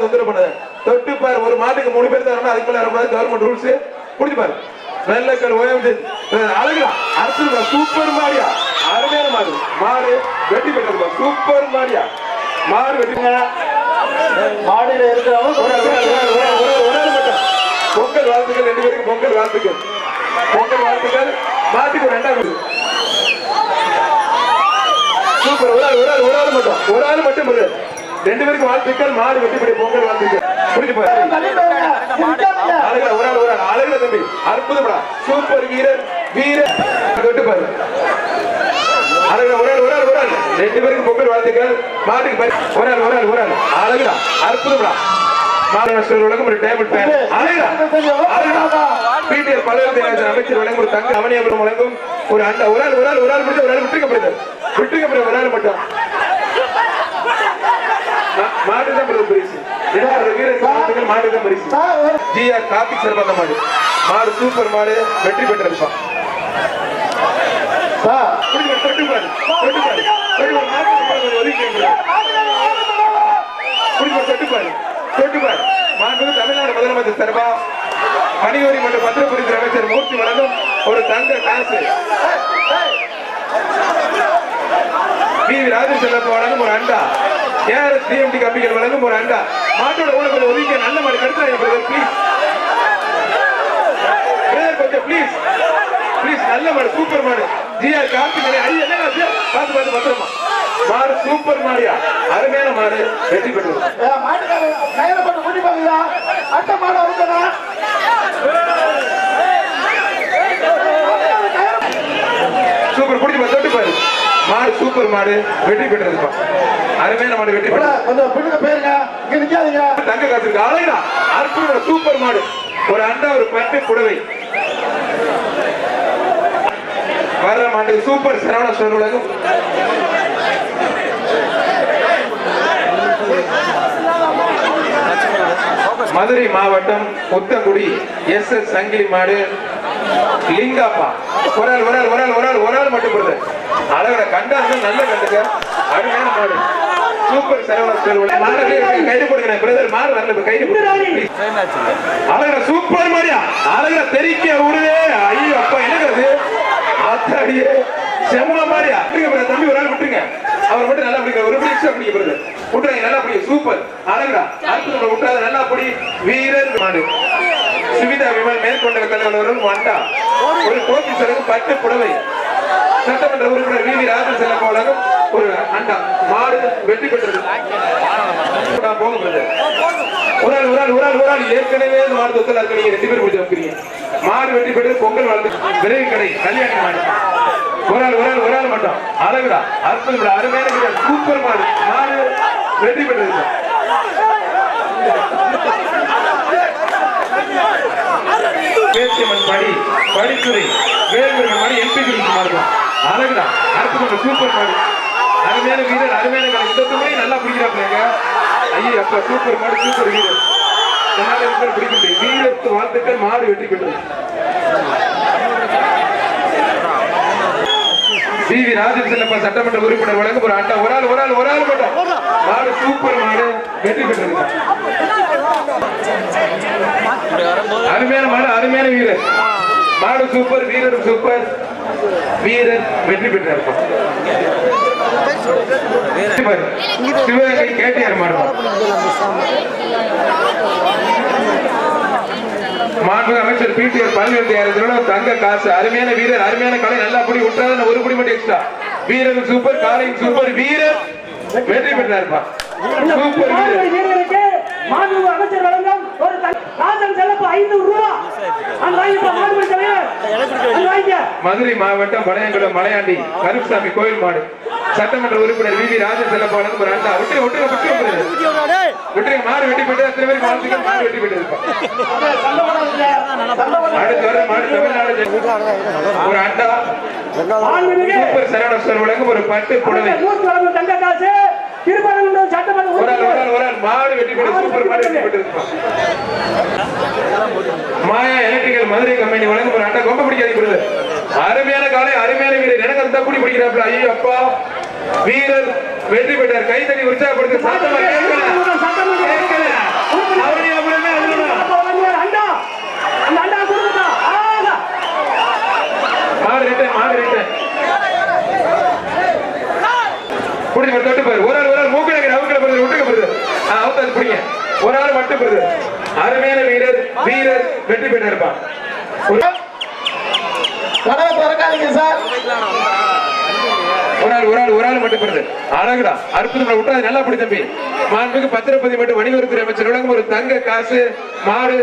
தொந்தரவு பண்ணாத. தொட்டு பாரு ஒரு மாட்டுக்கு மூணு பேர் தரணும் அதுக்கு மேல வரக்கூடாது. கவர்மெண்ட் ரூல்ஸ் புடிச்சு பாரு. வெள்ளக்கல் ஓயம் அழகுடா அடுத்தது சூப்பர் மாடியா. அருமையான மாடு. மாடு வெட்டி பெற்றது சூப்பர் மாடியா. மாடு வெட்டி மாடியில இருக்கிறவங்க. பொங்கல் வாழ்த்துக்கள். ரெண்டு பேருக்கு பொங்கல் வாழ்த்துக்கள். பொங்கல் வாழ்த்துக்கள். மாட்டுக்கு ரெண்டாவது சூப்பர். ஒரு ஆள் ஒரு ஆள் ஒரு ஆள் மட்டும். ஒரு ஆள் மட்டும். ரெண்டு பேருக்கு வாழ்த்துக்கள். மாடு வெட்டி படி பொங்கல் வாழ்த்துக்கள். புரிஞ்சு போய் அழகா ஒரு ஆள் ஒரு ஆள். அழகுல தம்பி அற்புதம்டா சூப்பர் வீரர் வீரர். தொட்டு பாரு. அழகா ஒரு ஆள் ஒரு ஆள் ஒரு ஆள். ரெண்டு பேருக்கு பொங்கல் வாழ்த்துக்கள். மாட்டுக்கு. ஒரு ஆள் ஒரு ஆள் ஒரு ஆள். அழகுடா அற்புதம்டா மாநகர உலகம் ஒரு டேபிள் ஃபேன் பிடிஆர் பல்கலைக்கழக அமைச்சர் வழங்கும் ஒரு தங்க அவனியபுரம் வழங்கும் ஒரு அண்டா. ஒரு ஆள் ஒரு ஆள் ஒரு ஆள் முடிஞ்சு ஒரு ஆள் விட்டுக்கப்படுது விட்டுக்கப்படுது ஒரு ஆள் மட்டும். மாட்டுதான் பிரதமர் பரிசு. மாட்டுதான் பரிசு. ஜிஆர் கார்த்திக் சிறப்பான மாடு. மாடு சூப்பர் மாடு வெற்றி பெற்றிருப்பான் தமிழ்நாடு முதலமைச்சர் சார்பா மணிகோரி மற்றும் பத்திரப்புரித்துறை அமைச்சர் மூர்த்தி வழங்கும் ஒரு தங்க காசு. வி. ராஜன் செல்லப்ப வழங்கும் ஒரு அண்டா. ஏஆர்எஸ் டிஎம்டி கம்பிகள் வழங்கும் ஒரு அண்டா? மாட்டோட உணவு ஒதுக்கிய நல்ல மாடு கடுத்தாங்க ப்ளீஸ் பிரதர் கொஞ்சம் ப்ளீஸ் ப்ளீஸ் நல்ல மாடு சூப்பர் மாடு. ஜிஆ கார்த்திகை ஐயா என்ன பார்த்து பார்த்து பத்திரமா. மாடு சூப்பர் மாடியா? அருமையான மாடு வெற்றி பெற்றது. கயிறு போட்டு கூட்டி போங்கயா அட்டை மாடு வருதுண்ணா சூப்பர் பிடிச்சி தொட்டு பாரு. மாடு சூப்பர் மாடு வெற்றி பெற்றதுப்பா. மாடு வெற்றி பெற்றது கொஞ்சம் பின்னுக்கு போயிருங்க இங்க நிக்காதீங்க. தங்க காசு இருக்கு அழகா அற்புதமான சூப்பர் மாடு. ஒரு அண்டா ஒரு பட்டு புடவை. வர்ற மாட்டுக்கு சூப்பர் சரவண ஸ்டோர் உலகம் மதுரை மாவட்டம் புத்தங்குடி எஸ் எஸ் சங்கிலி மாடு லிங்காப்பா. ஒரு ஆள் ஒரு ஆள் ஒரு ஆள் ஒரு ஆள் ஒரு ஆள் மட்டும் போடுது அழகா கண்டா நல்ல கண்டுக்க. அருமையான மாடு. சூப்பர் சரவண மாடு கைது பிரதர் மாடு வரல கைது போடுங்க அழகா சூப்பர் மாடியா அழகா தெரிக்க விடுதே ஐயோ அப்பா என்னது அத்தாடியே செம்ம brother. தம்பி ஒரு ஆள் விட்டுருங்க. அவர் மட்டும் நல்லா பிடிக்க ஒரு எக்ஸ்ட்ரா பிடிக்க போறது விட்டுறாங்க நல்லா பிடிக்க சூப்பர். அழகா அடுத்து விட்டாத நல்லா பிடி. வீரர் மாடு. சுவிதா விமல் மேற்கொண்ட தலைவர் வந்தா. ஒரு கோபி சரகு பட்டு புடவை. சட்டமன்ற உறுப்பினர் வி வி ராஜன் செல்ல போலகம் ஒரு அண்டா மாடு வெற்றி பெற்றது. நான் போக brother. ஒரு ஆள் ஒரு ஆள் ஒரு ஆள் ஏற்கனவே மாடு தொத்தலா இருக்கு நீங்க ரெண்டு பேர் முடிச்சு வைக்கிறீங்க மாடு வெட்டி பெற்றது பொங்கல் வாழ்த்து. விரைவு கடை கல்யாணி மாடு. ஒரு ஆள் ஒரு ஆள் ஒரு ஆள் மட்டும் அழகுடா அற்புதம் அருமையான சூப்பர் மாடு. மாடு வெற்றி பெற்றது. பேச்சியம்மன் படி படித்துறை வேறு மணி எம்பி குறித்து மாடு. அழகுடா அற்புதம் சூப்பர் மாடு. அருமையான வீரர் அருமையான கலை இந்த துணை நல்லா பிடிக்கிறாங்க ஐயோ அப்ப சூப்பர் மாடு சூப்பர் வீரர். என்னால இருக்கிற பிடிக்க முடியும். வீரத்து வாழ்த்துக்கள் மாடு வெற்றி பெற்றது. We we. ராஜன் செல்லப்பா சட்டமன்ற உறுப்பினர் வழங்கும் ஒரு அண்டா ஒரு ஆள் ஒரு ஆள் ஒரு ஆள் மட்டும். மாடு சூப்பர் மாடு வெற்றி பெற்றது. அருமையான மாடு அருமையான வீரர். மாடு சூப்பர் வீரரும் சூப்பர். வீரன் வெற்றி பெற்றார் சிவகங்கை கேட்டியார் மாடு மாண்புமிகு அமைச்சர் பிடிஆர் பழனிவேல் தங்க காசு. அருமையான வீரர் அருமையான கலை நல்லா புடி விட்டாத ஒரு புடி மட்டும் எக்ஸ்ட்ரா வீரர் சூப்பர் காலை சூப்பர் வீரர் வெற்றி பெற்றார்ப்பா. சூப்பர் வீரருக்கு மாண்புமிகு அமைச்சர் வழங்கும் ஒரு த- ராஜன் செல்லப்ப ஐநூறு ரூபாய் அந்த வாங்கிப்பா மாண்புமிகு தலைவர் மதுரை மாவட்டம் பழையங்குளம் மலையாண்டி கருப்புசாமி கோயில் மாடு. சட்டமன்ற உறுப்பினர் வி வி ராஜன் செல்லப்பாளன் ஒரு அண்டா விட்டு விட்டு விட்டு விட்டுருங்க மாடு வெட்டி போட்டு அத்தனை வாழ்த்துக்கள்? மாடு வெட்டி போட்டு இருப்பான் அடுத்து வர மாடு தமிழ்நாடு ஒரு அண்டா சூப்பர் சரவண ஒரு பட்டு புடவை. நூற்று வழங்கும் தங்க காசு. திருப்பரங்குன்றம் சட்டமன்ற உறுப்பினர். மாடு வெட்டி போட்டு சூப்பர் மாடு வெட்டி போட்டு மாயா எலக்ட்ரிக்கல் மதுரை கம்பெனி வழங்கும் ஒரு அண்டா கொம்ப பிடிக்காது காலை அருமையான வீரர் எனக்கு அந்த கூடி பிடிக்கிறாப்ல ஐயோ அப்பா வீரர் வெற்றி பெற்றார். கைத்தறி உற்சாகப்படுத்த சத்தமா கேட்கல கேட்கல. அவருடைய அப்புறமே அதுதான் அண்டா தொட்டு பாரு. ஒரு ஆள் ஒரு ஆள் மூக்கல அவுக்கல போறது விட்டுக்க போறது. அவுத்தாது புடிங்க. ஒரு ஆள் மட்டும் போறது. அருமையான வீரர் வீரர் வெற்றி பெற்று இருப்பான் சார். ஒரு ஆள் ஒரு ஆள் ஒரு ஆள் மட்டும் போறது அழகுடா. அற்புதம் விட்டு நல்லா அப்படி தம்பி. மாண்புக்கு பத்திரப்பதி மட்டும் வணிகத்துறை அமைச்சர். உலகம் ஒரு தங்க காசு மாடு.